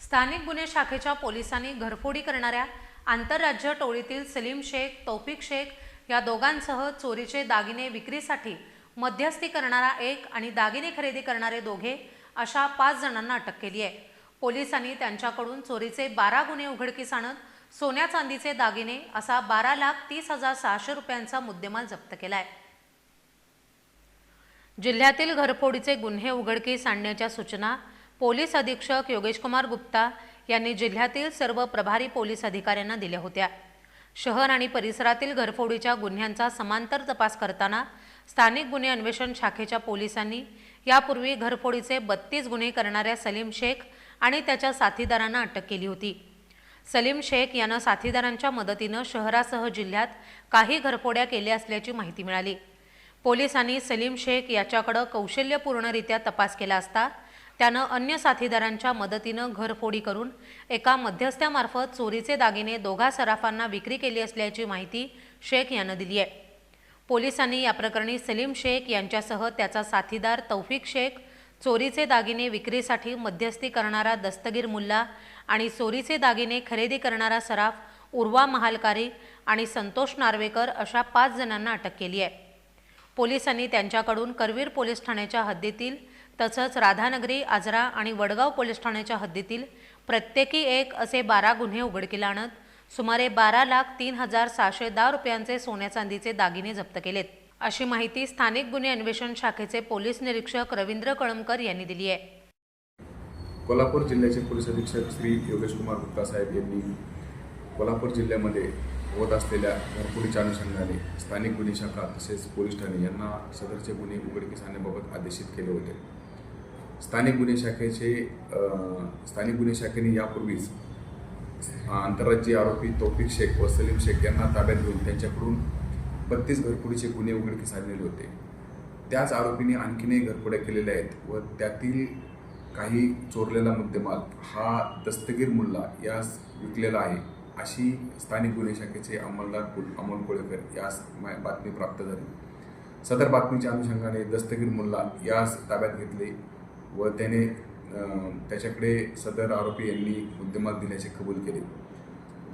स्थानिक गुन्हे शाखेच्या पोलिसांनी घरफोडी करणाऱ्या आंतरराज्य टोळीतील सलीम शेख तौफिक शेख या दोघांसह चोरीचे दागिने विक्रीसाठी मध्यस्थी करणारा एक आणि दागिने खरेदी करणारे दोघे अशा पाच जणांना अटक केली आहे. पोलिसांनी त्यांच्याकडून चोरीचे बारा गुन्हे उघडकीस आणत सोन्या चांदीचे दागिने असा बारा लाख तीस हजार सहाशे रुपयांचा मुद्देमाल जप्त केला आहे जिल्ह्यातील घरफोडीचे गुन्हे उघडकीस आणण्याच्या सूचना पोलीस अधीक्षक योगेशकुमार गुप्ता यांनी जिल्ह्यातील सर्व प्रभारी पोलीस अधिकाऱ्यांना दिल्या होत्या. शहर आणि परिसरातील घरफोडीच्या गुन्ह्यांचा समांतर तपास करताना स्थानिक गुन्हे अन्वेषण शाखेच्या पोलिसांनी यापूर्वी घरफोडीचे बत्तीस गुन्हे करणाऱ्या सलीम शेख आणि त्याच्या साथीदारांना अटक केली होती. सलीम शेख यानं साथीदारांच्या मदतीनं शहरासह जिल्ह्यात काही घरफोड्या केल्या असल्याची माहिती मिळाली. पोलिसांनी सलीम शेख याच्याकडं कौशल्यपूर्णरित्या तपास केला असता त्यानं अन्य साथीदारांच्या मदतीनं घरफोडी करून एका मध्यस्थ्यामार्फत चोरीचे दागिने दोघा सराफांना विक्री केली असल्याची माहिती शेख यानं दिली आहे. पोलिसांनी या प्रकरणी सलीम शेख यांच्यासह त्याचा साथीदार तौफिक शेख चोरीचे दागिने विक्रीसाठी मध्यस्थी करणारा दस्तगीर मुल्ला आणि चोरीचे दागिने खरेदी करणारा सराफ उर्वा महालकारी आणि संतोष नार्वेकर अशा पाच जणांना अटक केली आहे. पोलिसांनी त्यांच्याकडून करवीर पोलीस ठाण्याच्या हद्दीतील तसंच राधानगरी आजरा आणि वडगाव पोलीस ठाण्याच्या हद्दीतील प्रत्येकी एक असे बारा गुन्हे उघडकीला आणत सुमारे बारा लाख तीन हजार सहाशे दहा रुपयांचे सोन्या चांदीचे दागिने जप्त केलेत. अशी माहिती स्थानिक गुन्हे अन्वेषण शाखेचे पोलीस निरीक्षक रवींद्र कळमकर यांनी दिली आहे. कोल्हापूर जिल्ह्याचे पोलीस अधीक्षक श्री योगेश कुमार गुप्ता साहेब यांनी कोल्हापूर जिल्ह्यामध्ये होत असलेल्या घरफोडीच्या अनुषंगाने स्थानिक गुन्हे शाखा तसेच पोलीस ठाणे यांना सदरचे गुन्हे उघडकीस आणण्याबाबत आदेशित केले होते. स्थानिक गुन्हे शाखेचे स्थानिक गुन्हे शाखेने यापूर्वीच आंतरराज्यीय आरोपी तौफिक शेख व सलीम शेख यांना ताब्यात घेऊन त्यांच्याकडून बत्तीस घरफोडीचे गुन्हे उघडकीस आणलेले होते. त्याच आरोपीने आणखीनही घरफोड्या केलेल्या आहेत व त्यातील काही चोरलेला मुद्देमाल हा दस्तगीर मुल्ला यास विकलेला आहे अशी स्थानिक गुन्हे शाखेचे अंमलदार कुल- अमोल कोळेकर यास मा- बातमी प्राप्त झाली. सदर बातमीच्या अनुषंगाने दस्तगीर मुल्ला यास ताब्यात घेतले व त्याने त्याच्याकडे सदर आरोपी यांनी मुद्देमाल दिल्याचे कबूल केले.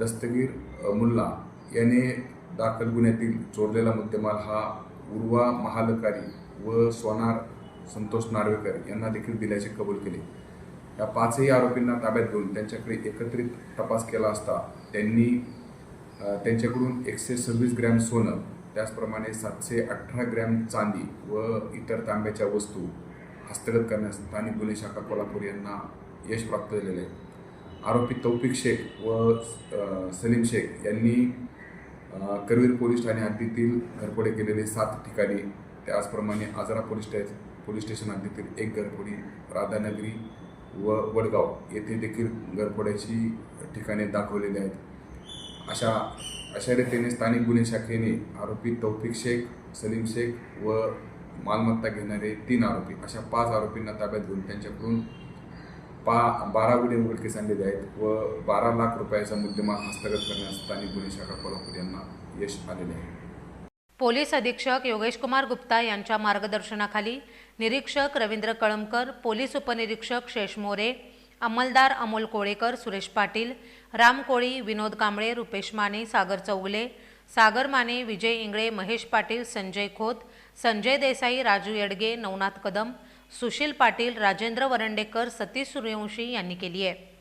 दस्तगीर मुल्ला याने दाखल गुन्ह्यातील चोरलेला मुद्देमाल हा उर्वा महालकारी व सोनार संतोष नार्वेकर यांना देखील दिल्याचे कबूल केले. या पाचही आरोपींना ताब्यात घेऊन त्यांच्याकडे एकत्रित तपास केला असता त्यांनी त्यांच्याकडून एकशे सव्वीस ग्रॅम सोनं त्याचप्रमाणे सातशे अठरा ग्रॅम चांदी व इतर तांब्याच्या वस्तू हस्तगत करण्यास स्थानिक गुन्हे शाखा कोल्हापूर यांना यश प्राप्त झालेले आहे. आरोपी तौफिक शेख व सलीम शेख यांनी करवीर पोलीस ठाणे हद्दीतील घरफोडे केलेले सात ठिकाणी त्याचप्रमाणे आजरा पोलीस स्टे पोलीस स्टेशन हद्दीतील एक घरफोडी राधानगरी व वडगाव येथे देखील घरफोड्याची ठिकाणे दाखवलेली आहेत. अशा अशा रीतीने स्थानिक गुन्हे शाखेने आरोपी तौफिक शेख सलीम शेख व मालमत्ता घेणारे तीन आरोपी अशा पाच आरोपींना ताब्यात घेऊन त्यांच्याकडून पा बारा गुन्हे उघडकीस आणलेले आहेत व बारा लाख रुपयाचा मुद्देमाल हस्तगत करण्यास स्थानिक गुन्हे शाखा कोल्हापूर यांना यश आलेले आहे. पोलीस अधीक्षक योगेश कुमार गुप्ता यांच्या मार्गदर्शनाखाली निरीक्षक रवींद्र कळमकर पोलीस उपनिरीक्षक शेष मोरे अंमलदार अमोल कोळेकर सुरेश पाटील राम कोळी विनोद कांबळे रुपेश माने सागर चौगले सागर माने विजय इंगळे महेश पाटील संजय खोत संजय देसाई राजू येडगे नवनाथ कदम सुशील पाटील राजेंद्र वरंडेकर सतीश सूर्यवंशी यांनी केली आहे.